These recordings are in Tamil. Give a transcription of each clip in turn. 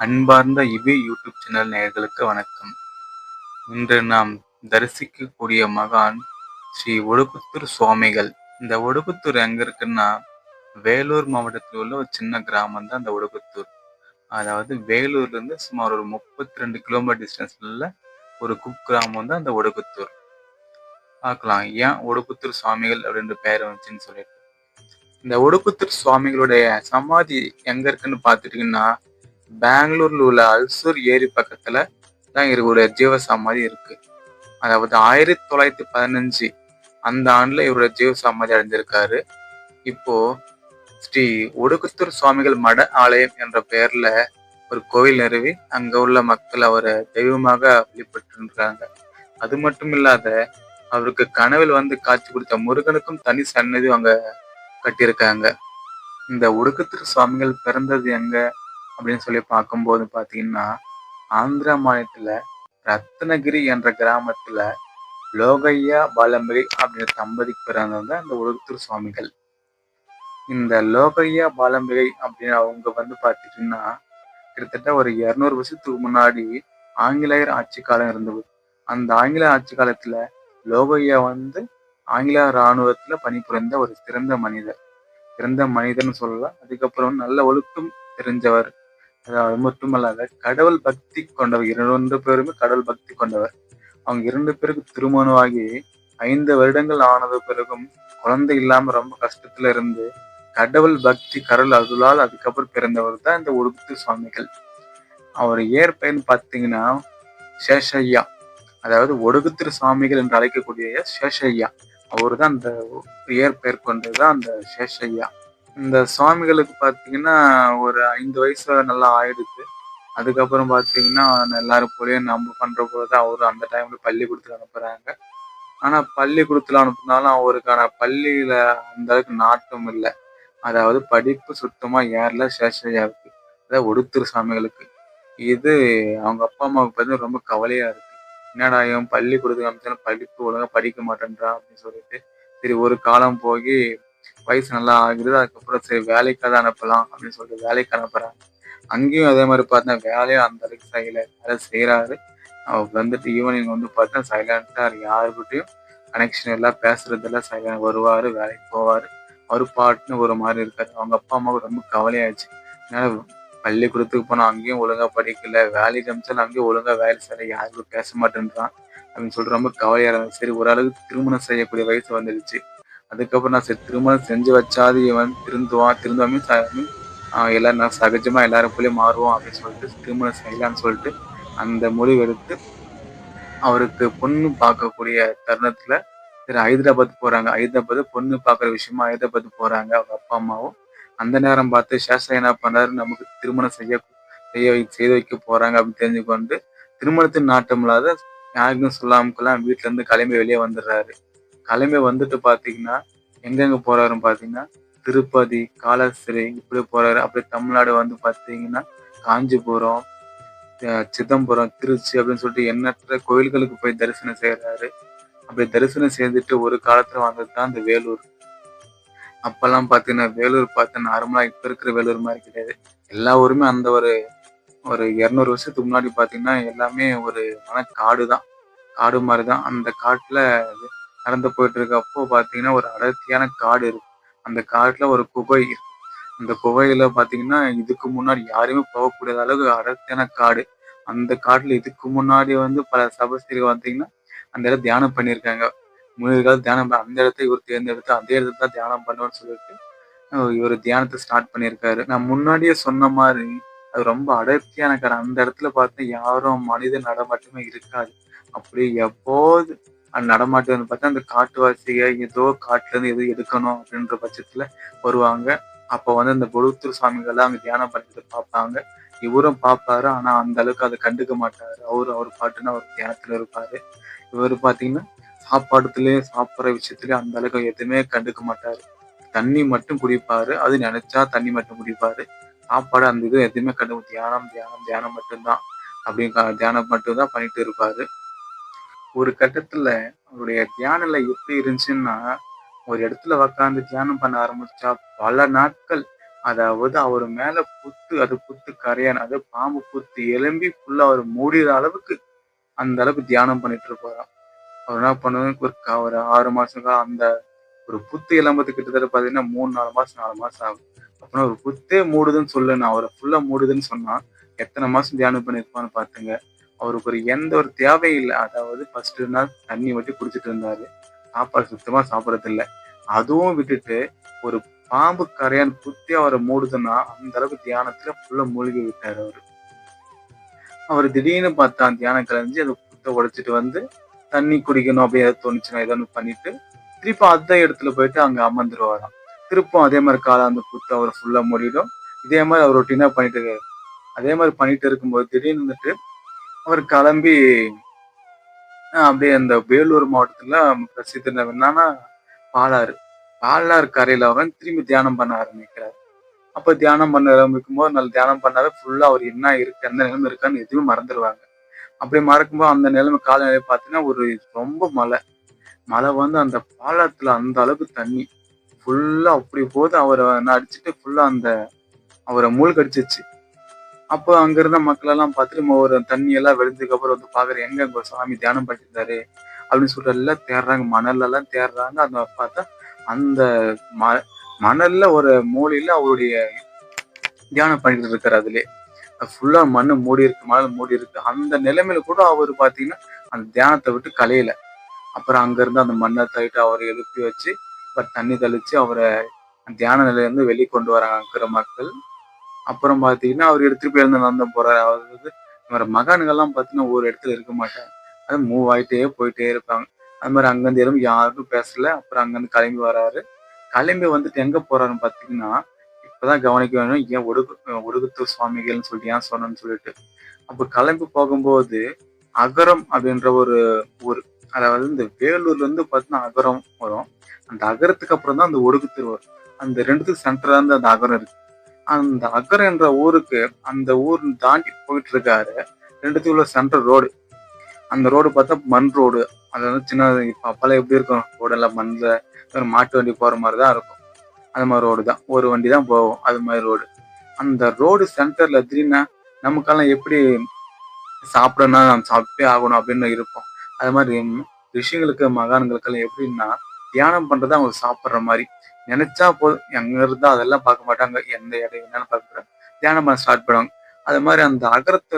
அன்பார்ந்த இபி யூடியூப் சேனல் நேயர்களுக்கு வணக்கம். இன்று நாம் தரிசிக்கக்கூடிய மகான் ஸ்ரீ ஒடுக்குத்தூர் சுவாமிகள். இந்த ஒடுக்குத்தூர் எங்க இருக்குன்னா வேலூர் மாவட்டத்தில் உள்ள ஒரு சின்ன கிராமம் தான் அந்த ஒடுக்குத்தூர் அதாவது வேலூர்ல இருந்து சுமார் ஒரு முப்பத்தி ரெண்டு கிலோமீட்டர் டிஸ்டன்ஸ்ல ஒரு குக்கிராமம் தான் அந்த ஒடுக்குத்தூர் பார்க்கலாம் ஏன் ஒடுக்குத்தூர் சுவாமிகள் அப்படின்ற பெயர் வந்துச்சுன்னு சொல்லிட்டு. இந்த ஒடுக்குத்தூர் சுவாமிகளுடைய சமாதி எங்க இருக்குன்னு பார்த்துட்டீங்கன்னா பெங்களூர்ல உள்ள அல்சூர் ஏரி பக்கத்துல தான் இவருடைய ஜீவ சமாதி இருக்கு. அதாவது ஆயிரத்தி தொள்ளாயிரத்தி பதினஞ்சு அந்த ஆண்டுல இவருடைய ஜீவ சமாதி அடைஞ்சிருக்காரு. இப்போ ஸ்ரீ ஒடுக்குத்தூர் சுவாமிகள் மட ஆலயம் என்ற பெயர்ல ஒரு கோவில் நிறுவி அங்க உள்ள மக்கள் அவரை தெய்வமாக வழிபட்டு இருக்காங்க அது மட்டும் இல்லாத அவருக்கு கனவில் வந்து காட்சி கொடுத்த முருகனுக்கும் தனி சன்னதி அங்க கட்டியிருக்காங்க. இந்த ஒடுக்குத்தூர் சுவாமிகள் பிறந்தது எங்க? அப்படின்னு சொல்லி பார்க்கும்போது பார்த்தீங்கன்னா ஆந்திரா மாநிலத்தில் ரத்னகிரி என்ற கிராமத்துல லோகையா பாலம்பிகை அப்படின்ற தம்பதிக்கு பிறந்தவங்க அந்த உலகத்தூர் சுவாமிகள். இந்த லோகையா பாலம்பிகை அப்படின்னு அவங்க வந்து பார்த்துட்டீங்கன்னா கிட்டத்தட்ட ஒரு இரநூறு வருஷத்துக்கு முன்னாடி ஆங்கிலேயர் ஆட்சி காலம் இருந்தது. அந்த ஆங்கில ஆட்சி காலத்துல லோகையா வந்து ஆங்கில இராணுவத்துல பணிபுரிந்த ஒரு சிறந்த மனிதர். சிறந்த மனிதர்னு சொல்லலாம். அதுக்கப்புறம் நல்ல ஒழுக்கம் தெரிஞ்சவர். அது மட்டுமல்லாத கடவுள் பக்தி கொண்டவர். இரண்டு பேருமே கடவுள் பக்தி கொண்டவர். அவங்க இரண்டு பேருக்கு திருமணமாகி ஐந்து வருடங்கள் ஆனது பிறகும் குழந்தை இல்லாம ரொம்ப கஷ்டத்துல இருந்து கடவுள் பக்தி கடவுள் அருளால் அதுக்கப்புறம் பிறந்தவர் தான் இந்த உடுத்து சுவாமிகள். அவர் ஏற்பெயர்னு பார்த்தீங்கன்னா சேஷய்யா. அதாவது ஒடுகுத்திரு சுவாமிகள் என்று அழைக்கக்கூடிய சேஷய்யா. அவர் தான் அந்த இயற்பெயர் கொண்டதுதான் அந்த சேஷய்யா. இந்த சுவாமிகளுக்கு பார்த்தீங்கன்னா ஒரு ஐந்து வயசு நல்லா ஆயிடுச்சு. அதுக்கப்புறம் பார்த்தீங்கன்னா எல்லாரும் போலயும் நம்ம பண்ற போது அவரும் அந்த டைம்ல பள்ளிக்கூடத்தில் அனுப்புகிறாங்க ஆனால் பள்ளிக்கூடத்தில் அனுப்புனாலும் அவருக்கான பள்ளியில் அந்த அளவுக்கு நாட்டம் இல்லை. அதாவது படிப்பு சுத்தமாக ஏறல சேஷையாக இருக்கு அதாவது ஒடுத்துரு சாமிகளுக்கு இது அவங்க அப்பா அம்மாவுக்கு பார்த்து ரொம்ப கவலையாக இருக்கு. என்னடா இவன் பள்ளிக்கூடத்துக்கு அனுப்பிச்சாலும் படிப்பு ஒழுங்காக படிக்க மாட்டேன்றான் அப்படின்னு சொல்லிட்டு சரி ஒரு காலம் போய் வயசு நல்லா ஆகுது அதுக்கப்புறம் சரி வேலைக்காக தான் அனுப்பலாம் அப்படின்னு சொல்லிட்டு வேலைக்கு அனுப்புறாங்க. அங்கேயும் அதே மாதிரி பார்த்தா வேலையும் அந்த அளவுக்கு செய்யல. வேலை செய்கிறாரு அவர் வந்துட்டு ஈவினிங் வந்து பார்த்தா சைலண்டா யாருக்கிட்டையும் கனெக்ஷன் எல்லாம் பேசுறது சைலண்ட் வருவாரு வேலைக்கு போவாரு. அவர் பாட்டுன்னு ஒரு மாதிரி இருக்காரு. அவங்க அப்பா அம்மாவுக்கு ரொம்ப கவலையாச்சு. ஏன்னா பள்ளிக்கூடத்துக்கு போனா அங்கேயும் ஒழுங்கா படிக்கல வேலைக்கு அமைச்சாலும் அங்கேயும் ஒழுங்கா வேலை செய்யல யாருக்கும் பேச மாட்டேன்றான் அப்படின்னு சொல்லிட்டு ரொம்ப கவலையா இருந்தது. சரி ஓரளவுக்கு திருமணம் செய்யக்கூடிய வயசு வந்துடுச்சு அதுக்கப்புறம் நான் சரி திருமணம் செஞ்சு வச்சாது இவன் திருந்துவான் திருந்தாமே எல்லாரும் நான் சகஜமா எல்லாரும் போலயும் மாறுவோம் அப்படின்னு சொல்லிட்டு திருமணம் செய்யலாம்னு சொல்லிட்டு அந்த மொழி எடுத்து அவருக்கு பொண்ணு பார்க்கக்கூடிய தருணத்துல சரி ஹைதராபாத் போறாங்க. ஹைதராபாத் பொண்ணு பார்க்குற விஷயமா ஹைதராபாத் போறாங்க அவங்க அப்பா அம்மாவும். அந்த நேரம் பார்த்து சேஷா என்ன பண்ணாரு? நமக்கு திருமணம் செய்ய செய்ய செய்து வைக்க போறாங்க அப்படின்னு தெரிஞ்சுக்கொண்டு திருமணத்தின் நாட்டம் இல்லாத யாருக்கும் சொல்லாமக்கெல்லாம் வீட்டுல இருந்து கிளம்பி வெளியே வந்துடுறாரு. கிளம்பி வந்துட்டு பார்த்தீங்கன்னா எங்கெங்க போறாருன்னு பார்த்தீங்கன்னா திருப்பதி காலசிறை இப்படி போறாரு. அப்படியே தமிழ்நாடு வந்து பார்த்தீங்கன்னா காஞ்சிபுரம் சிதம்பரம் திருச்சி அப்படின்னு சொல்லிட்டு எண்ணற்ற கோயில்களுக்கு போய் தரிசனம் செய்யறாரு அப்படி தரிசனம் செய்துட்டு ஒரு காலத்துல வந்தது தான் இந்த வேலூர். அப்பெல்லாம் பார்த்தீங்கன்னா வேலூர் பார்த்து நார்மலா இப்ப இருக்கிற வேலூர் மாதிரி கிடையாது. எல்லா ஊருமே அந்த ஒரு ஒரு இரநூறு வருஷத்துக்கு முன்னாடி பார்த்தீங்கன்னா எல்லாமே ஒரு மன காடு தான் காடு மாதிரி தான் அந்த காட்டுல நடந்து போயிட்டு இருக்கப்போ பாத்தீங்கன்னா ஒரு அடர்த்தியான காடு இருக்கு. அந்த காட்டுல ஒரு குகை இருக்கு. அந்த குகையில பாத்தீங்கன்னா இதுக்கு முன்னாடி யாருமே போகக்கூடிய அளவுக்கு அடர்த்தியான காடு. அந்த காட்டுல இதுக்கு முன்னாடி வந்து பல சபஸ்திரிகள் பார்த்தீங்கன்னா அந்த இடத்துல தியானம் பண்ணியிருக்காங்க. முனிவர்கள் தியானம் அந்த இடத்த இவர் தேர்ந்தெடுத்து அந்த இடத்துல தான் தியானம் பண்ணுவோம்னு சொல்லிட்டு இவர் தியானத்தை ஸ்டார்ட் பண்ணியிருக்காரு. நான் முன்னாடியே சொன்ன மாதிரி அது ரொம்ப அடர்த்தியான காடு. அந்த இடத்துல பார்த்தா யாரும் மனித நடமாட்டமே இருக்காது. அப்படி எப்போது அந்த நடமாட்டம் பார்த்தா அந்த காட்டுவாசியை ஏதோ காட்டுல இருந்து எதுவும் எடுக்கணும் அப்படின்ற பட்சத்துல வருவாங்க. அப்போ வந்து அந்த பொழுத்தூர் சுவாமிகள்லாம் அங்க தியானம் பண்ணிட்டு பார்ப்பாங்க. இவரும் பார்ப்பாரு ஆனா அந்த அளவுக்கு அதை கண்டுக்க மாட்டாரு. அவரு அவர் பாட்டுன்னு அவர் தியானத்துல இருப்பாரு. இவர் பாத்தீங்கன்னா சாப்பாடுலயே சாப்பிட்ற விஷயத்துல அந்த அளவுக்கு எதுவுமே கண்டுக்க மாட்டாரு. தண்ணி மட்டும் குடிப்பாரு. அது நினைச்சா தண்ணி மட்டும் குடிப்பாரு. சாப்பாடு அந்த இது எதுவுமே கண்டு தியானம் தியானம் தியானம் மட்டும்தான். அப்படின்னு தியானம் மட்டும்தான் பண்ணிட்டு இருப்பாரு. ஒரு கட்டத்துல அவருடைய தியான நிலை எப்படி இருந்துச்சுன்னா ஒரு இடத்துல உக்காந்து தியானம் பண்ண ஆரம்பிச்சா பல நாட்கள் அதாவது அவர் மேல புத்து அது புத்து கரையான அது பாம்பு புத்து எலும்பி ஃபுல்லா அவர் மூடிற அளவுக்கு அந்த அளவுக்கு தியானம் பண்ணிட்டு இருப்பாராம். அவர் என்ன பண்ணுவாங்க ஒரு ஒரு ஆறு மாசம் அந்த ஒரு புத்து எலும்புறது கிட்டத்தட்ட பாத்தீங்கன்னா மூணு நாலு மாசம் நாலு மாசம் ஆகும். அப்படின்னா ஒரு புத்தே மூடுதுன்னு சொல்லு நான் அவரை ஃபுல்லா மூடுதுன்னு சொன்னா எத்தனை மாசம் தியானம் பண்ணிருப்பான்னு பாத்துங்க. அவருக்கு ஒரு எந்த ஒரு தேவையும் இல்லை அதாவது ஃபர்ஸ்ட் நாள் தண்ணி மட்டும் குடிச்சிட்டு இருந்தாரு. சாப்பாடு சுத்தமா சாப்பிடறது இல்ல அதுவும் விட்டுட்டு ஒரு பாம்பு கரையான் குத்தி அவரை மூடுதுன்னா அந்த அளவுக்கு தியானத்துல ஃபுல்லா மூழ்கி விட்டாரு அவரு. அவர் திடீர்னு பார்த்தா தியானம் கலைஞ்சு அந்த புத்தை உடைச்சிட்டு வந்து தண்ணி குடிக்கணும் அப்படி ஏதாவது தோணுச்சுன்னா ஏதோ பண்ணிட்டு திருப்பி அதே இடத்துல போயிட்டு அங்க அமர்ந்துருவாராம். திருப்பும் அதே மாதிரி காலம் அந்த புத்தை அவரை ஃபுல்லா மூடிடும். இதே மாதிரி அவர் ரொட்டீனா பண்ணிட்டு இருக்காரு. அதே மாதிரி பண்ணிட்டு இருக்கும்போது திடீர்னு வந்துட்டு அவர் கிளம்பி அப்படியே அந்த வேலூர் மாவட்டத்துல பிரசித்தி என்னன்னா பாலாறு. பாலாறு கரையில அவன் திரும்பி தியானம் பண்ண ஆரம்பிக்கிறார். அப்ப தியானம் பண்ண ஆரம்பிக்கும் போது நல்ல தியானம் பண்ணாவே ஃபுல்லா அவர் என்ன இருக்கு எந்த நிலைமை இருக்கான்னு எதுவுமே மறந்துடுவாங்க அப்படி மறக்கும்போது அந்த நிலைமை காலநிலை பார்த்தீங்கன்னா ஒரு ரொம்ப மழை. மழை வந்து அந்த பாலத்துல அந்த அளவுக்கு தண்ணி. ஃபுல்லா அப்படி போது அவரை அடிச்சுட்டு ஃபுல்லா அந்த அவரை மூழ்கடிச்சிச்சு அப்போ அங்க இருந்த மக்கள் எல்லாம் பார்த்துட்டு நம்ம ஒரு தண்ணி எல்லாம் வெடிஞ்சதுக்கு அப்புறம் வந்து பாக்குற எங்க அங்க சாமி தியானம் பண்ணிருந்தாரு அப்படின்னு சொல்லிட்டு எல்லாம் தேடுறாங்க. மணல்ல எல்லாம் தேடுறாங்க. அந்த பார்த்தா அந்த ம மணல்ல ஒரு மூலையில அவருடைய தியானம் பண்ணிட்டு இருக்காரு அதுலயே. ஃபுல்லா மண்ணு மூடி இருக்கு மணல் மூடி இருக்கு. அந்த நிலைமையில கூட அவர் பாத்தீங்கன்னா அந்த தியானத்தை விட்டு கலையில. அப்புறம் அங்க இருந்து அந்த மண்ணை தள்ளிட்டு அவரை எழுப்பி வச்சு அப்புறம் தண்ணி தெளிச்சு அவரை தியான நிலையில இருந்து வெளியே கொண்டு வராங்க மக்கள். அப்புறம் பாத்தீங்கன்னா அவர் எடுத்துட்டு போய் நடந்து போறாரு வந்து இவர மகான்கள்லாம் பாத்தீங்கன்னா ஒரு இடத்துல இருக்க மாட்டாங்க. அது மூவ் ஆயிட்டே போயிட்டே இருப்பாங்க. அது மாதிரி அங்கிருந்து எதுவும் யாருக்கும் பேசல. அப்புறம் அங்கிருந்து கிளம்பி வராரு. கிளம்பி வந்துட்டு எங்க போறாருன்னு பாத்தீங்கன்னா இப்பதான் கவனிக்க வேணும் ஏன் ஒடுக்கு ஒடுகுத்தூர் சுவாமிகள்னு சொல்லிட்டு ஏன் சொன்னேன்னு சொல்லிட்டு. அப்ப கிளம்பி போகும்போது அகரம் அப்படின்ற ஒரு ஊர் அதாவது இந்த வேலூர்ல இருந்து பார்த்தீங்கன்னா அகரம் வரும். அந்த அகரத்துக்கு அப்புறம் தான் அந்த ஒடுகுத்தூர் வரும். அந்த ரெண்டுத்துக்கு சென்டரா இருந்து அந்த அகரம் இருக்கு. அந்த அகரம் என்ற ஊருக்கு அந்த ஊர் தாண்டி போயிட்டு இருக்காரு ரெண்டுத்துக்கு உள்ள சென்ட்ரல் ரோடு அந்த ரோடு பார்த்தா மண் ரோடு அது வந்து சின்ன அப்பெல்லாம் எப்படி இருக்கும்? ரோடெல்லாம் மண்ணில் ஒரு மாட்டு வண்டி போற மாதிரி தான் இருக்கும். அது மாதிரி ரோடு தான். ஒரு வண்டி தான் போகும். அது மாதிரி ரோடு அந்த ரோடு சென்டர்ல திடீர்னா நமக்கெல்லாம் எப்படி சாப்பிடணும்னா நம்ம சாப்பிட்டே ஆகணும் அப்படின்னு இருப்போம். அது மாதிரி ரிஷிங்களுக்கு மகான்களுக்கெல்லாம் எப்படின்னா தியானம் பண்றது அவங்க சாப்பிட்ற மாதிரி. நினைச்சா போதும். எங்க இருந்தா அதெல்லாம் பார்க்க மாட்டாங்க. எந்த இடம் என்னன்னு பார்க்க தியானம் பண்ண ஸ்டார்ட் பண்ணுவாங்க. அது மாதிரி அந்த அகரத்து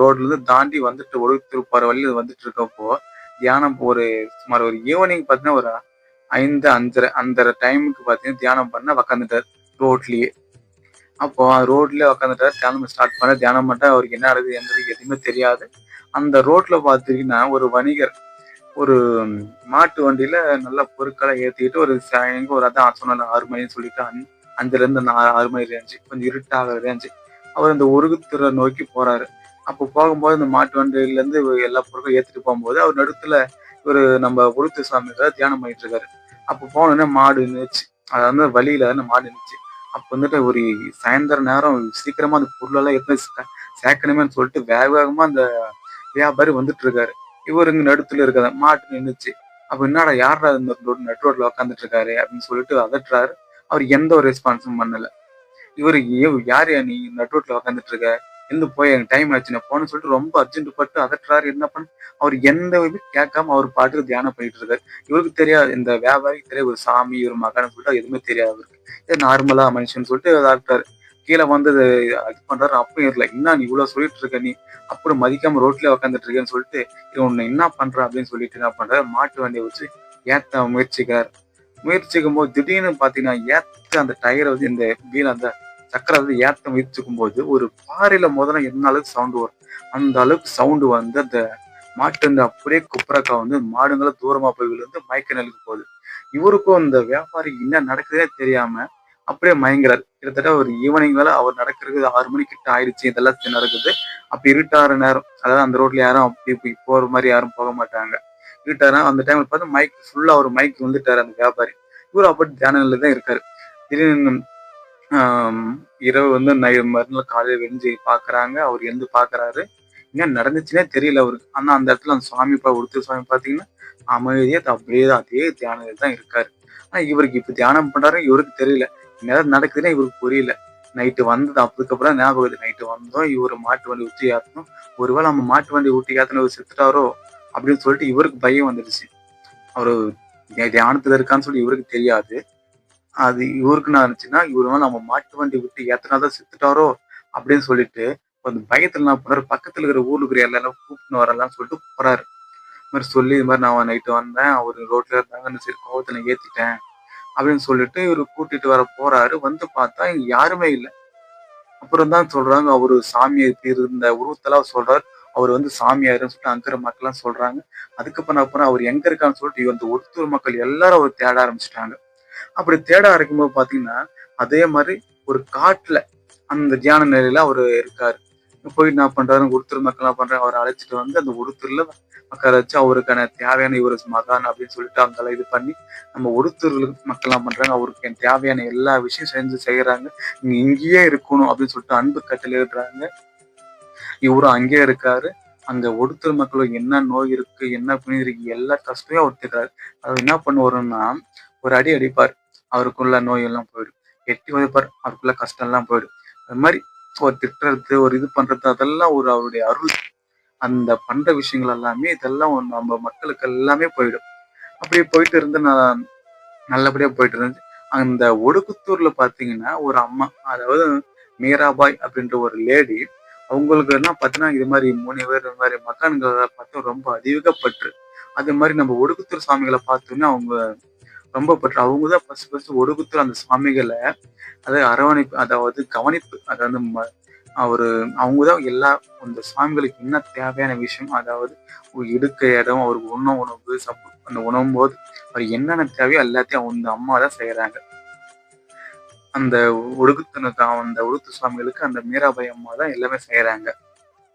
ரோட்ல இருந்து தாண்டி வந்துட்டு ஒரு திருப்பாற வழியில வந்துட்டு இருக்கப்போ தியானம் ஒரு சுமார் ஒரு ஈவினிங் பார்த்தீங்கன்னா ஒரு ஐந்து அஞ்சரை அஞ்சரை டைமுக்கு பார்த்தீங்கன்னா தியானம் பண்ண உக்காந்துட்டார் ரோட்லயே அப்போ ரோட்ல உக்காந்துட்டார். தியானம் ஸ்டார்ட் பண்ண தியானம் பண்ணா அவருக்கு என்ன நடக்குது என்றது எதுவுமே தெரியாது. அந்த ரோட்ல பார்த்தீங்கன்னா ஒரு வணிகர் ஒரு மாட்டு வண்டியில நல்ல பொருட்களை ஏற்றிக்கிட்டு ஒரு எங்க ஒரு அதான் சொன்ன ஆறு மணின்னு சொல்லிட்டு அஞ்சு- அஞ்சுல இருந்து ஆறு மணி இருந்துச்சு கொஞ்சம் இருட்டாக இருந்துச்சு அவர் அந்த உருகுத்துறை நோக்கி போறாரு. அப்போ போகும்போது இந்த மாட்டு வண்டியில இருந்து எல்லா பொருட்களும் ஏத்திட்டு போகும்போது அவர் நடுத்துல ஒரு நம்ம உருத்து சாமி தியானம் பண்ணிட்டு இருக்காரு அப்போ போனோடனே மாடு நின்றுச்சு அதாவது வழியில மாடு நின்றுச்சு அப்போ வந்துட்டு ஒரு சாயந்தர நேரம் சீக்கிரமா அந்த பொருளெல்லாம் எடுத்து சே- சேர்க்கணுமேன்னு சொல்லிட்டு வேக வேகமா அந்த வியாபாரி வந்துட்டு இருக்காரு இவர் இங்க நடுத்துல இருக்கிற மாட்டு நின்றுச்சு அப்ப என்னடா யாரா இந்த நட் ரோட்ல உட்காந்துட்டு இருக்காரு அப்படின்னு சொல்லிட்டு அதட்டுறாரு. அவர் எந்த ஒரு ரெஸ்பான்ஸும் பண்ணல. இவரு "ஏய், யார் நீ நட் ரோட்ல உட்காந்துட்டு இருக்க? எழுந்து போய் எனக்கு டைம் ஆச்சு நான் போன சொல்லிட்டு ரொம்ப அர்ஜென்ட் பட்டு அதட்டுறாரு. என்ன பண்ண அவர் எந்த இது கேட்காம அவர் பாட்டுக்கு தியானம் பண்ணிட்டு இருக்காரு. இவருக்கு தெரியாது. இந்த வியாபாரிக்கு தெரியாது. ஒரு சாமி ஒரு மகன் சொல்லிட்டு எதுவுமே தெரியாது அவருக்கு. நார்மலா மனுஷன் சொல்லிட்டு அதாட்டாரு கீழே வந்து அது இது பண்றாரு. அப்பயும் இல்லை. என்ன நீ இவ்வளவு சொல்லிட்டு இருக்க? நீ அப்படி மதிக்காம ரோட்ல உட்காந்துட்டு இருக்கேன்னு சொல்லிட்டு இவன் உன்னை என்ன பண்ற அப்படின்னு சொல்லிட்டு என்ன பண்றாரு? மாட்டு வண்டியை வச்சு ஏத்த முயற்சிக்கிறார். முயற்சிக்கும் போது திடீர்னு பாத்தீங்கன்னா ஏத்த அந்த டயரை வந்து இந்த வீல் அந்த சக்கரை வந்து ஏத்த முயற்சிக்கும் போது ஒரு பாறையில முதல்ல என்ன அளவுக்கு சவுண்டு வரும்? அந்த அளவுக்கு சவுண்டு வந்து அந்த மாட்டு வந்து அப்படியே குப்புறக்கா வந்து மாடுங்களை தூரமா போய் விழுந்து மயக்க நிலைக்கு போகுது. இவருக்கும் இந்த வியாபாரி என்ன நடக்குதுன்னே தெரியாம அப்படியே மயங்குறாரு. கிட்டத்தட்ட ஒரு ஈவினிங் வேலை அவர் நடக்கிறது ஆறு மணி கிட்ட ஆயிடுச்சு. இதெல்லாம் நடக்குது. அப்ப இருட்டாற நேரம். அதாவது அந்த ரோட்ல யாரும் அப்படி இப்படி போற மாதிரி யாரும் போக மாட்டாங்க. இருட்டாரா அந்த டைம்ல பார்த்து மைக் ஃபுல்லா ஒரு மைக் வந்துட்டாரு அந்த வியாபாரி. இவரு அப்படி தியான நிலையில தான் இருக்காரு. திடீர்னு இரவு வந்து மறுநாள் காலையில் வெடிஞ்சு பாக்குறாங்க. அவர் எழுந்து பாக்குறாரு. என்ன நடந்துச்சுன்னே தெரியல அவருக்கு. ஆனா அந்த இடத்துல அந்த சுவாமி உடுத்து சுவாமி பாத்தீங்கன்னா அமைதியா அப்படியே அதே தியானத்தில் தான் இருக்காரு. ஆனா இவருக்கு இப்ப தியானம் பண்றாரு இவருக்கு தெரியல. ஏதாவது நடக்குதுன்னு இவருக்கு புரியல. நைட்டு வந்தது அதுக்கப்புறம் ஞாபகம் நைட்டு வந்தோம் இவர் மாட்டு வண்டி ஊற்றி ஏற்றணும் ஒருவேளை நம்ம மாட்டு வண்டி ஊற்றி ஏற்றின செத்துட்டாரோ அப்படின்னு சொல்லிட்டு இவருக்கு பயம் வந்துடுச்சு. அவரு தியா- தியானத்துல இருக்கான்னு சொல்லி இவருக்கு தெரியாது. அது இவருக்கு நான் இருந்துச்சுன்னா இவரு நம்ம மாட்டு வண்டி விட்டு ஏத்தனாதான் செத்துட்டாரோ அப்படின்னு சொல்லிட்டு அந்த பயத்துல நான் போனாரு பக்கத்துல இருக்கிற ஊர்ல இருக்கிற எல்லாரும் கூப்பிட்டு வரலாம் சொல்லிட்டு போறாரு. இது மாதிரி சொல்லி இது மாதிரி நான் நைட்டு வந்தேன் அவரு ரோட்ல இருந்தாங்கன்னு சரி கோவத்துல ஏத்திட்டேன். அப்படின்னு சொல்லிட்டு இவர் கூட்டிட்டு வர போறாரு. வந்து பார்த்தா இங்க யாருமே இல்லை. அப்புறம் தான் சொல்றாங்க அவரு சாமியை இருந்த உருவத்தெல்லாம் சொல்றாரு. அவர் வந்து சாமியாருன்னு சொல்லிட்டு அங்கிற மக்கள்லாம் சொல்றாங்க. அதுக்கப்புறம் அப்புறம் அவர் எங்க இருக்கான்னு சொல்லிட்டு இந்த ஒருத்தூர் மக்கள் எல்லாரும் அவர் தேட ஆரம்பிச்சிட்டாங்க. அப்படி தேட ஆரம்பிக்கும்போது பாத்தீங்கன்னா அதே மாதிரி ஒரு காட்டுல அந்த தியான நிலையில அவர் இருக்காரு. போய் என்ன பண்றாரு? ஒருத்தர் மக்கள் என்ன பண்றாங்க. அவரை அழைச்சிட்டு வந்து அந்த ஒருத்தர்ல உட்கார வச்சு அவருக்கான தேவையான இவர் மகான் அப்படின்னு சொல்லிட்டு அந்த இது பண்ணி நம்ம ஒருத்தர் மக்கள் பண்றாங்க. அவருக்கு தேவையான எல்லா விஷயம் செஞ்சு செய்யறாங்க. நீங்க இங்கேயே இருக்கணும் அப்படின்னு சொல்லிட்டு அன்பு கட்டளையிடுறாங்க இவரும் அங்கேயே இருக்காரு. அங்க ஒருத்தர் மக்களும் என்ன நோய் இருக்கு என்ன புனித இருக்கு எல்லா கஷ்டத்தையும் அவர் திட்டுறாரு அவர் என்ன பண்ணுவாருன்னா ஒரு அடி அடிப்பார். அவருக்குள்ள நோய் எல்லாம் போயிடும். எட்டி உதைப்பார். அவருக்குள்ள கஷ்டம் எல்லாம் போயிடும். அது மாதிரி ஒரு திட்டுறது ஒரு இது பண்றது அதெல்லாம் ஒரு அவருடைய அருள். அந்த பண்ற விஷயங்கள் எல்லாமே இதெல்லாம் நம்ம மக்களுக்கு எல்லாமே போயிடும். அப்படியே போயிட்டு இருந்து நான் நல்லபடியா போயிட்டு இருந்துச்சு அந்த ஒடுக்குத்தூர்ல பாத்தீங்கன்னா ஒரு அம்மா அதாவது மீராபாய் அப்படின்ற ஒரு லேடி அவங்களுக்கு எல்லாம் பார்த்தீங்கன்னா இது மாதிரி மூணு பேர் இந்த மாதிரி மகான்களை பார்த்தோம் ரொம்ப அதிகப்பற்று. அது மாதிரி நம்ம ஒடுக்குத்தூர் சாமிகளை பார்த்தோன்னா அவங்க ரொம்ப பற்று. அவங்க தான் ஃபர்ஸ்ட் ஃபர்ஸ்ட் ஒடுக்குத்தூர் அந்த சாமிகளை அதாவது அரவணைப்பு அதாவது கவனிப்பு அதாவது அவரு அவங்க தான் எல்லா அந்த சாமிகளுக்கு என்ன தேவையான விஷயம் அதாவது ஒரு இடம் அவருக்கு உண்ண உணவு சப்பு அந்த உணவும் போது அவர் என்னென்ன தேவையோ எல்லாத்தையும் அந்த அம்மா தான் செய்யறாங்க. அந்த ஒடுக்குத்தனுக்கு அந்த ஒடுக்கு சுவாமிகளுக்கு அந்த மீராபாய் அம்மா தான் எல்லாமே செய்யறாங்க.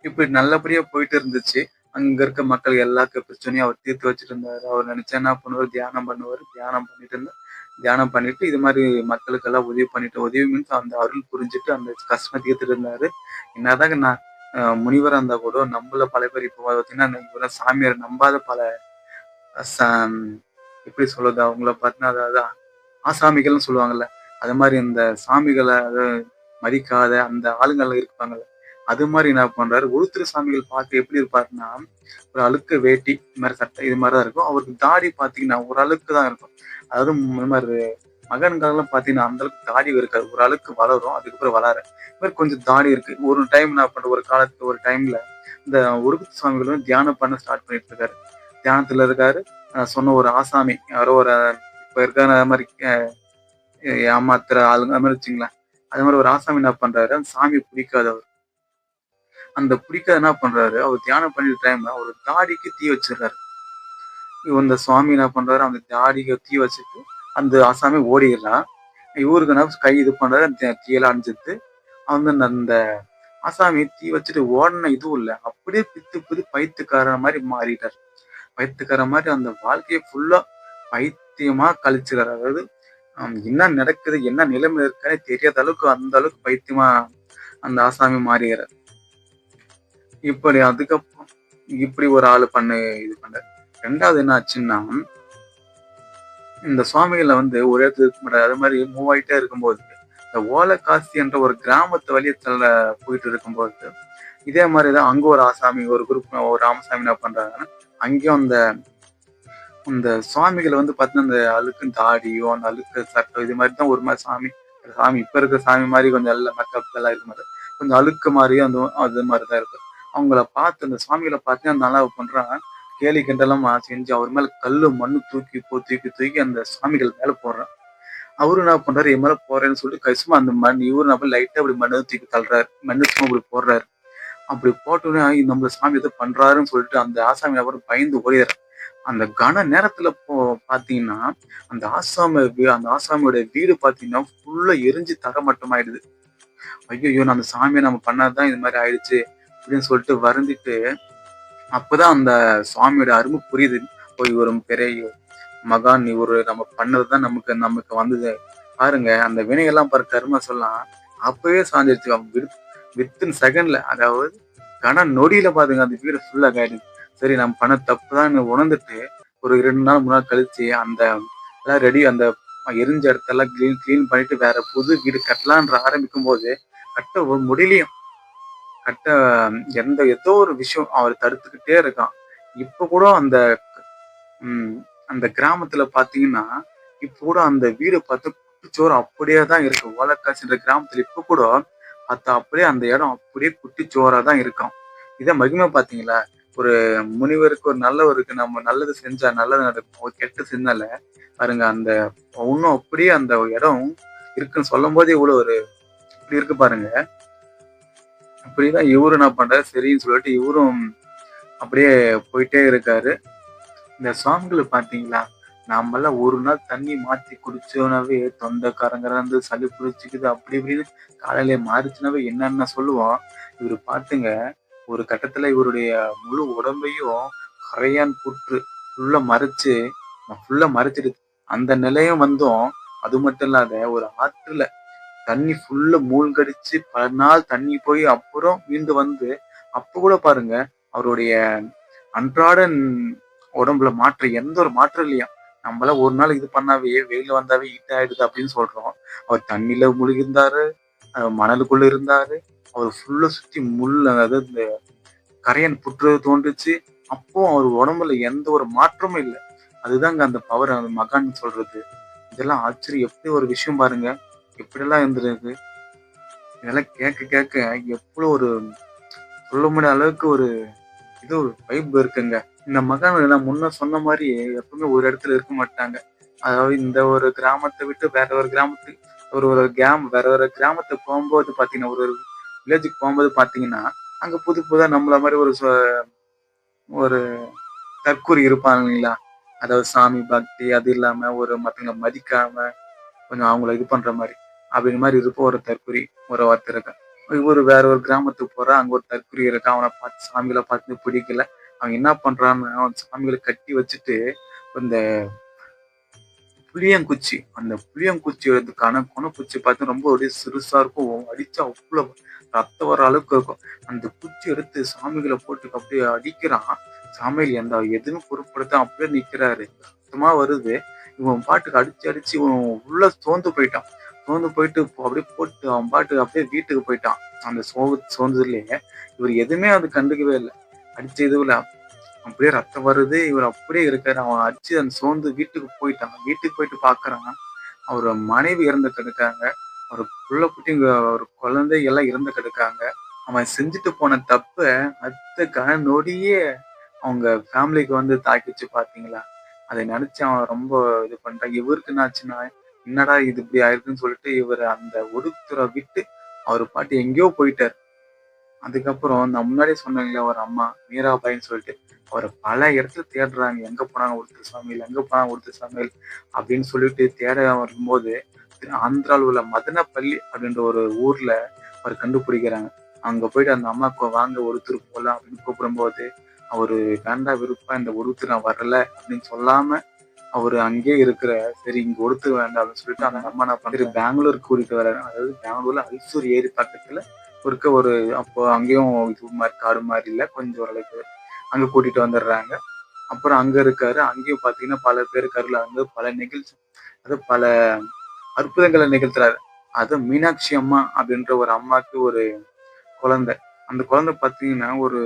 இப்படி நல்லபடியா போயிட்டு இருந்துச்சு. அங்க இருக்க மக்கள் எல்லா பிரச்சனையும் அவர் தீர்த்து வச்சிட்டு இருந்தாரு அவர் நினைச்சா என்ன பண்ணுவார்? தியானம் பண்ணுவார். தியானம் பண்ணிட்டு இருந்தார் தியானம் பண்ணிட்டு இது மாதிரி மக்களுக்கு எல்லாம் உதவி பண்ணிட்டு உதவி மீன்ஸ் அந்த அருள் புரிஞ்சுட்டு அந்த கஷ்டம் தீர்த்துட்டு இருந்தாரு என்னதாங்க நான் அஹ், முனிவரா இருந்தா கூட நம்மள பல பேர் இப்போ பார்த்தீங்கன்னா இவரெல்லாம் சாமியார் நம்பாத பல எப்படி சொல்றது அவங்கள பார்த்தீங்கன்னா அதாவது ஆசாமிகள்னு சொல்லுவாங்கல்ல அது மாதிரி இந்த சாமிகளை அதாவது மதிக்காத அந்த ஆளுங்கள்லாம் இருப்பாங்கல்ல அது மாதிரி என்ன பண்றாரு? ஒருத்தர் சாமிகள் பார்த்து எப்படி இருப்பாருன்னா ஒரு அழுக்க வேட்டி இது மாதிரி சட்டை இது மாதிரி தான் இருக்கும். அவருக்கு தாடி பார்த்தீங்கன்னா ஒரு அழுக்கு தான் இருக்கும். அதாவது இந்த மாதிரி மகன்கள்லாம் பார்த்தீங்கன்னா அந்த அளவுக்கு தாடி இருக்காது. ஒரு அளவுக்கு வளரும் அதுக்கப்புறம் வளர. இது மாதிரி கொஞ்சம் தாடி இருக்கு. ஒரு டைம் என்ன பண்ற ஒரு காலத்துக்கு ஒரு டைம்ல இந்த உருகுத்து சுவாமிகள் வந்து தியானம் பண்ண ஸ்டார்ட் பண்ணிட்டு இருக்காரு. தியானத்துல இருக்காரு. சொன்ன ஒரு ஆசாமி யாரோ ஒரு இப்ப இருக்கிற மாதிரி ஏமாத்துற ஆளுங்க அது மாதிரி வச்சுங்களேன். அது மாதிரி ஒரு ஆசாமி என்ன பண்றாரு? அந்த சாமி பிடிக்காது அவர் அந்த பிடிக்காத என்ன பண்றாரு? அவர் தியானம் பண்ணிட்டு டைம்ல ஒரு தாடிக்கு தீ வச்சிருக்காரு இந்த சுவாமி என்ன பண்றாரு? அந்த தாடிக்கு தீ வச்சுட்டு அந்த ஆசாமி ஓடிடுறான். இவருக்கு என்ன கை இது பண்றாரு? அந்த தீயெல்லாம் அணிஞ்சிட்டு வந்து அந்த ஆசாமி தீ வச்சுட்டு ஓடின இதுவும் இல்லை. அப்படியே பித்து பித்து பைத்துக்கார மாதிரி மாறிட்டார். பைத்துக்கார மாதிரி அந்த வாழ்க்கையை ஃபுல்லா பைத்தியமா கழிச்சுறாரு அதாவது என்ன நடக்குது? என்ன நிலைமை இருக்கானே தெரியாத அளவுக்கு அந்த அளவுக்கு பைத்தியமா அந்த ஆசாமி மாறுகிறார் இப்படி அதுக்கப்புறம் இப்படி ஒரு ஆளு பண்ணு இது பண்ண. ரெண்டாவது என்ன ஆச்சுன்னா இந்த சுவாமிகளை வந்து ஒரு இடத்துல இருக்க முடியாது அது மாதிரி மூவ் ஆகிட்டே இருக்கும்போது இந்த ஓலக்காசி என்ற ஒரு கிராமத்து வழியத்துல போயிட்டு இருக்கும்போது இதே மாதிரிதான் அங்க ஒரு ஆசாமி ஒரு குரூப் ஒரு ராமசாமி என்ன பண்றாங்கன்னா அங்கேயும் அந்த இந்த சுவாமிகளை வந்து பார்த்தீங்கன்னா அந்த அழுக்கு தாடியோ அந்த அழுக்கு சட்டம் இது மாதிரி தான் ஒரு மாதிரி சாமி சாமி இப்ப இருக்கிற சாமி மாதிரி கொஞ்சம் நல்ல மக்கள் எல்லாம் இருக்க மாதிரி கொஞ்சம் அழுக்கு மாதிரியும் அந்த அது மாதிரி தான் அவங்கள பார்த்து அந்த சுவாமிகளை பார்த்து அந்த நல்லா பண்றாங்க. கேலி கிண்டெல்லாம் செஞ்சு அவர் மேல கல்லு மண்ணு தூக்கி போ தூக்கி தூக்கி அந்த சுவாமிகள் மேல போடுறான் அவரு என்ன பண்றாரு? என் மேல போறேன்னு சொல்லிட்டு கசுமா அந்த மண் இவரு நம்ம லைட்டா அப்படி மண்ணு தூக்கி தள்ளுறாரு. மண்ணு சும்மா அப்படி போடுறாரு. அப்படி போட்டோன்னே நம்ம சாமி எதோ பண்றாருன்னு சொல்லிட்டு அந்த ஆசாமி அவர் பயந்து ஓடிடுறாரு. அந்த கன நேரத்துல போ பாத்தீங்கன்னா அந்த ஆசாமி அந்த ஆசாமியோட வீடு பாத்தீங்கன்னா ஃபுல்லா எரிஞ்சு தரமட்டமாயிடுது ஐயோ நான் அந்த சாமியை நம்ம பண்ணாதான் இது மாதிரி ஆயிடுச்சு. அப்படின்னு சொல்லிட்டு வருந்திட்டு அப்போதான் அந்த சுவாமியோட அருமை புரியுது. ஓ இவர் பெரிய மகான் இவரு நம்ம பண்ணதுதான் நமக்கு நமக்கு வந்தது. பாருங்க அந்த வினையெல்லாம் பாரு கருமை சொல்லலாம். அப்பவே சாஞ்சிருச்சு. வித் வித்தின் செகண்ட்ல அதாவது கன நொடியில பாத்துங்க அந்த வீடு ஃபுல்லா ஆயிடுச்சு சரி நம்ம பண்ண தப்பு தான் உணர்ந்துட்டு ஒரு ரெண்டு நாள் மூணு நாள் கழிச்சு அந்த எல்லாம் ரெடி அந்த எரிஞ்ச இடத்தெல்லாம் க்ளீன் கிளீன் பண்ணிட்டு வேற புது வீடு கட்டலான்ற ஆரம்பிக்கும் போது கட்ட ஒரு முடியலையும். கட்ட எந்த ஏதோ ஒரு விஷயம் அவர் தடுத்துக்கிட்டே இருக்கான். இப்ப கூட அந்த அந்த கிராமத்துல பாத்தீங்கன்னா இப்ப கூட அந்த வீடு பார்த்து குட்டிச்சோறு அப்படியே தான் இருக்கு. ஓலக்காசின்ற கிராமத்துல இப்ப கூட பார்த்தா அப்படியே அந்த இடம் அப்படியே குட்டிச்சோரா தான் இருக்கும் இதை மகிமை பாத்தீங்களா? ஒரு முனிவருக்கு ஒரு நல்லவருக்கு நம்ம நல்லது செஞ்சா நல்லது நடக்கும். கெட்டு செஞ்சால பாருங்க அந்த இன்னும் அப்படியே அந்த இடம் இருக்குன்னு சொல்லும் போதே இவ்வளவு ஒரு இப்படி இருக்கு பாருங்க. அப்படிதான் இவரும் என்ன பண்றாரு? சரின்னு சொல்லிட்டு இவரும் அப்படியே போயிட்டே இருக்காரு. இந்த சாங்ல பாத்தீங்களா? நாமெல்லாம் ஒரு நாள் தண்ணி மாத்தி குடிச்சோனாவே தொண்டை கரங்கறந்து சளி பிடிச்சிக்குது அப்படி இப்படின்னு காலையில மாறிச்சுனாவே என்னென்ன சொல்லுவோம்? இவரு பாத்துங்க ஒரு கட்டத்துல இவருடைய முழு உடம்பையும் கரையான் புற்று ஃபுல்லா மறைச்சு ஃபுல்லா மறைச்சிடுது அந்த நிலையம் வந்தும் அது மட்டும் இல்லாத ஒரு ஆற்றுல தண்ணி ஃபுல்லா மூழ்கடிச்சு பல நாள் தண்ணி போய் அப்புறம் மீண்டு வந்து அப்ப கூட பாருங்க அவருடைய அன்றாட உடம்புல மாற்றம் எந்த ஒரு மாற்றம் இல்லையா? நம்மள ஒரு நாள் இது பண்ணாவே வெயில வந்தாவே ஹீட் ஆயிடுது அப்படின்னு சொல்றோம். அவர் தண்ணியில முழுகிருந்தாரு மணலுக்குள்ள இருந்தாரு அவர் ஃபுல்லா சுத்தி முள் அதாவது இந்த கரையன் புற்று தோன்றுச்சு. அப்போ அவர் உடம்புல எந்த ஒரு மாற்றமும் இல்லை. அதுதாங்க அந்த பவர் அந்த மகான் சொல்றது. இதெல்லாம் ஆச்சரியம். எப்படி ஒரு விஷயம் பாருங்க. எப்படியெல்லாம் இருந்திருக்கு. இதெல்லாம் கேட்க கேட்க எவ்வளவு ஒரு சொல்ல முடியாத அளவுக்கு ஒரு இது ஒரு வைப் இருக்குங்க. இந்த மகான் நான் முன்ன சொன்ன மாதிரி எப்பவுமே ஒரு இடத்துல இருக்க மாட்டாங்க. அதாவது இந்த ஒரு கிராமத்தை விட்டு வேற ஒரு கிராமத்துக்கு ஒரு ஒரு கிராம வேற ஒரு கிராமத்துக்கு போகும்போது பாத்தீங்கன்னா ஒரு ஒரு வில்லேஜுக்கு போகும்போது பாத்தீங்கன்னா அங்க புது புதா நம்மள மாதிரி ஒரு ஒரு தற்கூரி இருப்பாங்க இல்லைங்களா? அதாவது சாமி பக்தி அது இல்லாம ஒரு மற்றவங்களை மதிக்காம கொஞ்சம் அவங்கள இது பண்ற மாதிரி. அப்படின்னு மாதிரி இருப்போம். ஒரு தற்கூரி ஒரு ஒருத்தர் இருக்கான் இவரு வேற ஒரு கிராமத்துக்கு போறா அங்க ஒரு தற்கூரி இருக்கா. அவனை பார்த்து சாமிகளை பார்த்து பிடிக்கல. அவன் என்ன பண்றான்னு அவன் சாமிகளை கட்டி வச்சுட்டு இந்த புளியங்குச்சி அந்த புளியங்குச்சி எடுத்துக்கான குணக்குச்சி பார்த்து ரொம்ப அப்படியே சிறுசா இருக்கும். அடிச்சா அவ்வளவு ரத்தம் வர அளவுக்கு இருக்கும். அந்த குச்சி எடுத்து சாமிகளை போட்டு அப்படியே அடிக்கிறான். சாமியில் எந்த எதுவும் பொருட்படுத்த அப்படியே நிக்கிறாரு. சுத்தமா வருது. இவன் பாட்டுக்கு அடிச்சு அடிச்சு இவன் உள்ள சோர்ந்து போயிட்டான். சோர்ந்து போயிட்டு அப்படியே போட்டு அவன் பாட்டுக்கு அப்படியே வீட்டுக்கு போயிட்டான். அந்த சோ சோர்ந்ததுலயே இவர் எதுவுமே அது கண்டுக்கவே இல்லை. அடிச்ச இதுவில் அப்படியே ரத்தம் வருது. இவர் அப்படியே இருக்காரு. அவன் அடிச்சு அந்த சோர்ந்து வீட்டுக்கு போயிட்டான். வீட்டுக்கு போயிட்டு பாக்குறான் அவர் மனைவி இறந்து கிடக்காங்க. அவர் புள்ள குட்டிங்க ஒரு குழந்தை எல்லாம் இறந்து கிடக்காங்க. அவன் செஞ்சுட்டு போன தப்ப அத்த கன நொடியே அவங்க ஃபேமிலிக்கு வந்து தாக்கிச்சு பாத்தீங்களா? அதை நினைச்சு அவன் ரொம்ப இது பண்றான் இவருக்கு என்னாச்சுன்னா என்னடா இது இப்படி ஆயிருக்குன்னு சொல்லிட்டு இவர் அந்த ஒடுக்குத்துறை விட்டு அவர் பாட்டு எங்கேயோ போயிட்டார். அதுக்கப்புறம் நான் முன்னாடியே சொன்னாங்களே ஒரு அம்மா மீராபாயின்னு சொல்லிட்டு அவரை பல இடத்துல தேடுறாங்க. எங்க போனாங்க ஒருத்தர் சாமியில் எங்க போனாங்க ஒருத்தர் சாமியில் அப்படின்னு சொல்லிட்டு தேட வரும்போது ஆந்திராவில் உள்ள மதனப்பள்ளி அப்படின்ற ஒரு ஊர்ல அவர் கண்டுபிடிக்கிறாங்க. அங்க போயிட்டு அந்த அம்மாவுக்கு வாங்க ஒருத்தர் போகலாம் அப்படின்னு கூப்பிடும்போது அவரு வேண்டா விருப்பம் இந்த ஒருத்தர் நான் வரல அப்படின்னு சொல்லாம அவரு அங்கேயே இருக்கிற சரி இங்க கொடுத்து வேண்டாம் அப்படின்னு சொல்லிட்டு அந்த அம்மா நான் பண்றது பெங்களூர் கூட்டிட்டு வர்றாரு அதாவது பெங்களூர்ல அல்சூர் ஏரி பக்கத்துல இருக்க ஒரு அப்போ அங்கேயும் இது மாதிரி காடு மாதிரி இல்ல கொஞ்சம் ஓரளவுக்கு அங்க கூட்டிட்டு வந்துடுறாங்க. அப்புறம் அங்க இருக்காரு. அங்கேயும் பாத்தீங்கன்னா பல பேர் கருல வந்து பல நிகழ்ச்சி அது பல அற்புதங்களை நிகழ்த்துறாரு. அது மீனாட்சி அம்மா அப்படின்ற ஒரு அம்மாக்கு ஒரு குழந்தை. அந்த குழந்தை பாத்தீங்கன்னா ஒரு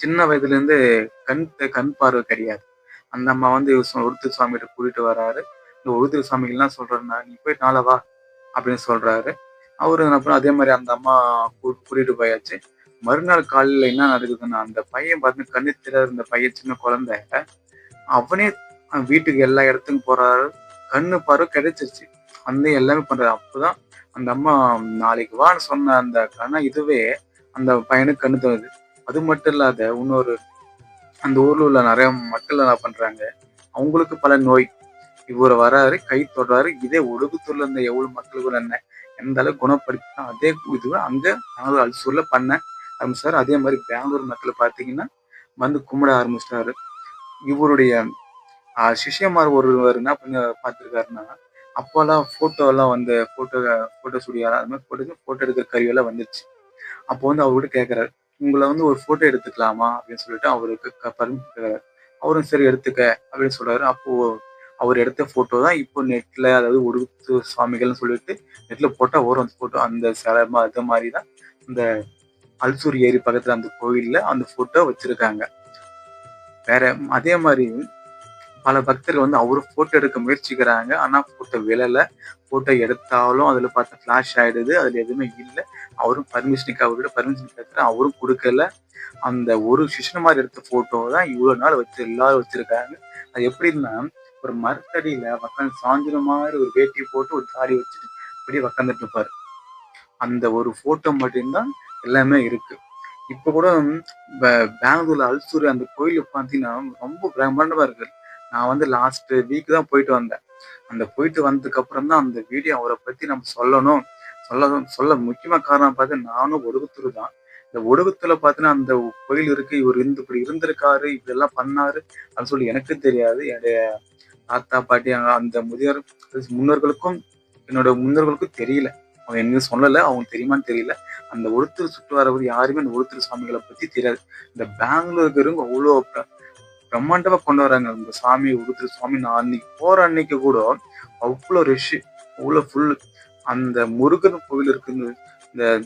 சின்ன வயதுல இருந்து கண் கண் பார்வை கிடையாது. அந்த அம்மா வந்து உருத்து சுவாமிகிட்ட கூட்டிட்டு வராரு. இந்த ஒருத்தர் சுவாமிகள்லாம் சொல்றாருன்னா நீ போய் நாளை வா அப்படின்னு சொல்றாரு. அவரு அப்புறம் அதே மாதிரி அந்த அம்மா கூ- கூட்டிட்டு போயாச்சு. மறுநாள் காலையில என்ன நடக்குதுன்னா அந்த பையன் பார்த்து கண்ணு தெரியாத இந்த பையன் சின்ன குழந்தை. அவனே வீட்டுக்கு எல்லா இடத்துக்கும் போறாரு. கண்ணு பார்வை கிடைச்சிருச்சு. அந்த எல்லாமே பண்றாரு. அப்பதான் அந்த அம்மா நாளைக்கு வான்னு சொன்ன அந்த கண இதுவே அந்த பையனுக்கு கண்ணு தருது அது மட்டும் இல்லாத இன்னொரு அந்த ஊர்ல உள்ள நிறைய மக்கள் என்ன பண்றாங்க? அவங்களுக்கு பல நோய். இவர் வராரு கை தொடுறாரு. இதே ஒடுக்குத்தூர்ல இருந்த எவ்வளவு மக்களுக்கு என்ன எந்த அளவுக்கு குணப்படுத்தினா அதே இதுவை அங்க பெங்களூர் அல்சூர்ல பண்ண ஆரம்பிச்சாரு. அதே மாதிரி பெங்களூர் மக்கள் பாத்தீங்கன்னா வந்து கும்பிட ஆரம்பிச்சிட்டாரு. இவருடைய சிஷ்யமார் ஒருவர் என்ன பண்ண பார்த்திருக்காருன்னா அப்போல்லாம் போட்டோ எல்லாம் வந்து போட்டோ போட்டோ ஸ்டுடியோ அது மாதிரி போட்டோ ஃபோட்டோ எடுக்கிற கருவியெல்லாம் வந்துருச்சு அப்போ வந்து அவர்கிட்ட கேட்கறாரு உங்களை வந்து ஒரு ஃபோட்டோ எடுத்துக்கலாமா அப்படின்னு சொல்லிட்டு அவருக்கு பர்மிஷன் கேட்கறாரு அவரும் சரி எடுத்துக்க அப்படின்னு சொல்றாரு. அப்போ அவர் எடுத்த ஃபோட்டோ தான் இப்போ நெட்ல அதாவது உடுத்து சுவாமிகள்னு சொல்லிட்டு நெட்ல போட்டா வரும் அந்த ஃபோட்டோ அந்த சிலை மா- அது மாதிரி தான் இந்த அல்சூர் ஏரி பக்கத்துல அந்த கோயில்ல அந்த ஃபோட்டோ வச்சிருக்காங்க. வேற அதே மாதிரி பல பக்தர்கள் வந்து அவரு போட்டோ எடுக்க முயற்சிக்கிறாங்க. ஆனா போட்டோ விழல. போட்டோ எடுத்தாலும் அதுல பார்த்தா ஃபிளாஷ் ஆயிடுது. அதுல எதுவுமே இல்லை. அவரும் பர்மிஷனுக்கு அவர்கிட்ட பர்மிஷன் கேட்கற அவரும் கொடுக்கல. அந்த ஒரு சிஷ்ண மாதிரி எடுத்த போட்டோ தான் இவ்வளவு நாள் வச்சு எல்லாரும் வச்சிருக்காங்க. அது எப்படின்னா ஒரு மரத்தடியில உக்காந்து சாஞ்சின மாதிரி ஒரு வேட்டி போட்டு ஒரு தாடி வச்சுட்டு இப்படியே உக்காந்துட்டு இருப்பாரு. அந்த ஒரு போட்டோ மட்டும்தான் எல்லாமே இருக்கு. இப்ப கூட பெங்களூர்ல அல்சூர் அந்த கோயில் பார்த்தீங்கன்னா ரொம்ப பிரம்மாண்டமா இருக்கு. நான் வந்து லாஸ்ட் வீக் தான் போயிட்டு வந்தேன். அந்த போயிட்டு வந்ததுக்கு அப்புறம் தான் அந்த வீடியோ அவரை பத்தி நம்ம சொல்லணும். சொல்ல சொல்ல முக்கியமா காரணம் பார்த்து நானும் ஒடுகுத்துரு தான். இந்த ஒடுகுத்துல பார்த்தீங்கன்னா அந்த கோயில் இருக்கு. இவர் இருந்து இப்படி இருந்திருக்காரு. இப்படி எல்லாம் பண்ணாரு. அப்படின்னு சொல்லி எனக்கு தெரியாது. என்னுடைய தாத்தா பாட்டி அந்த முதியோர் முன்னோர்களுக்கும் என்னோட முன்னோர்களுக்கும் தெரியல. அவங்க என்ன சொல்லலை. அவங்க தெரியுமான்னு தெரியல. அந்த ஒருத்தர் சுற்று வரவர் யாருமே அந்த ஒருத்தர் சுவாமிகளை பத்தி தெரியாது. இந்த பெங்களூருக்கு இருங்க அவ்வளோ பிரம்மாண்டமா கொண்டு வராங்க. இந்த சாமி உடுத்துற சுவாமி நான் அன்னைக்கு போற அன்னைக்கு கூட அவ்வளோ ரஷ் அவ்வளோ ஃபுல் அந்த முருகன் கோவில் இருக்குது இந்த-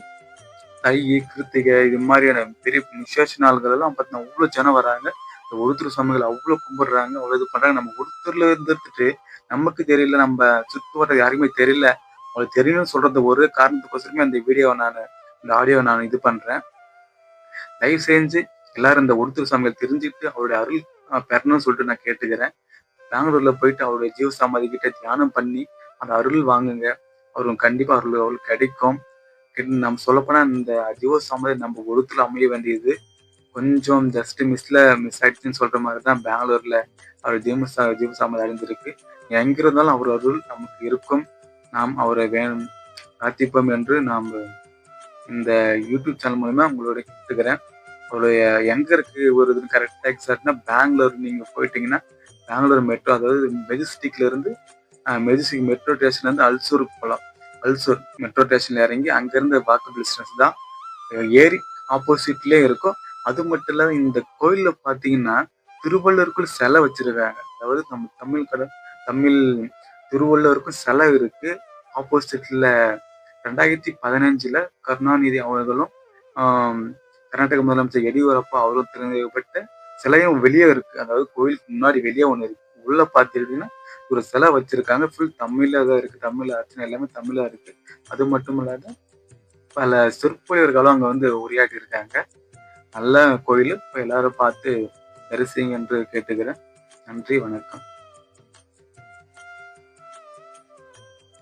தை கிருத்திகை இது மாதிரியான பெரிய விசேஷ நாள்கள் எல்லாம் பார்த்தீங்கன்னா அவ்வளோ ஜனம் வராங்க. இந்த ஒருத்தர் சுவாமிகள் அவ்வளோ கும்பிடுறாங்க. அவ்வளோ இது பண்றாங்க. நம்ம ஒருத்தர்ல இருந்துட்டு நமக்கு தெரியல நம்ம சுத்து வர்றது யாருக்குமே தெரியல. அவங்களுக்கு தெரியணும்னு சொல்றது ஒரு காரணத்துக்கோசரமே அந்த வீடியோவை நான் இந்த ஆடியோவை நான் இது பண்றேன். தயவு செஞ்சு எல்லாரும் இந்த ஒருத்தர் சுவாமிகள் தெரிஞ்சுட்டு அவருடைய அருள் பெறணும்னு சொல்லிட்டு நான் கேட்டுக்கிறேன். பெங்களூர்ல போயிட்டு அவருடைய ஜீவ சமாதி கிட்ட தியானம் பண்ணி அந்த அருள் வாங்குங்க. அவருக்கு கண்டிப்பா அருள் அருள் கிடைக்கும். நம்ம சொல்லப்போனா இந்த ஜீவ சமாதி நம்ம ஒருத்துல அமைய வேண்டியது கொஞ்சம் ஜஸ்ட் மிஸ்ல மிஸ் ஆயிடுச்சுன்னு சொல்ற மாதிரி தான் பெங்களூர்ல அவர் ஜீவ ஜீவ சமாதி அடைஞ்சிருக்கு. எங்க இருந்தாலும் அவர் அருள் நமக்கு இருக்கும். நாம் அவரை வேணும் பிரார்த்திப்போம் என்று நாம் இந்த யூடியூப் சேனல் மூலமா உங்களோட கேட்டுக்கிறேன். அவருடைய எங்க இருக்கு ஒரு இது கரெக்டா எக்ஸாக்ட்னா பெங்களூர் நீங்க போயிட்டீங்கன்னா பெங்களூர் மெட்ரோ அதாவது மெஜிஸ்டிக்ல இருந்து மெஜிஸ்டிக் மெட்ரோ ஸ்டேஷன்ல இருந்து அல்சூருக்கு போகலாம் அல்சூர் மெட்ரோ ஸ்டேஷன்ல இறங்கி அங்கேருந்து வாக்கபிள் டிஸ்டன்ஸ் தான் ஏரி ஆப்போசிட்லேயே இருக்கும். அது மட்டும் இல்லாமல் இந்த கோயில்ல பாத்தீங்கன்னா திருவள்ளுவருக்குள் சிலை வச்சிருக்காங்க. அதாவது நம்ம தமிழ் கடை தமிழ் திருவள்ளுவருக்கும் சிலை இருக்கு. ஆப்போசிட்ல ரெண்டாயிரத்தி பதினஞ்சுல கருணாநிதி அவர்களும் கர்நாடக முதலமைச்சர் எடியூரப்பா அவரும் திறந்தப்பட்ட சிலையும் வெளியே இருக்கு. அதாவது கோயிலுக்கு முன்னாடி வெளியே ஒன்று இருக்கு. உள்ள பார்த்துக்கிட்டீங்கன்னா ஒரு சிலை வச்சிருக்காங்க. ஃபுல் தமிழ்ல தான் இருக்கு. தமிழ் அர்ச்சனை எல்லாமே தமிழா இருக்கு. அது மட்டும் இல்லாத பல சொற்பொழிவர்களும் அங்க வந்து உரையாடி இருக்காங்க. நல்ல கோயில். இப்போ எல்லாரும் பார்த்து தரிசிங்க என்று கேட்டுக்கிறேன். நன்றி வணக்கம்.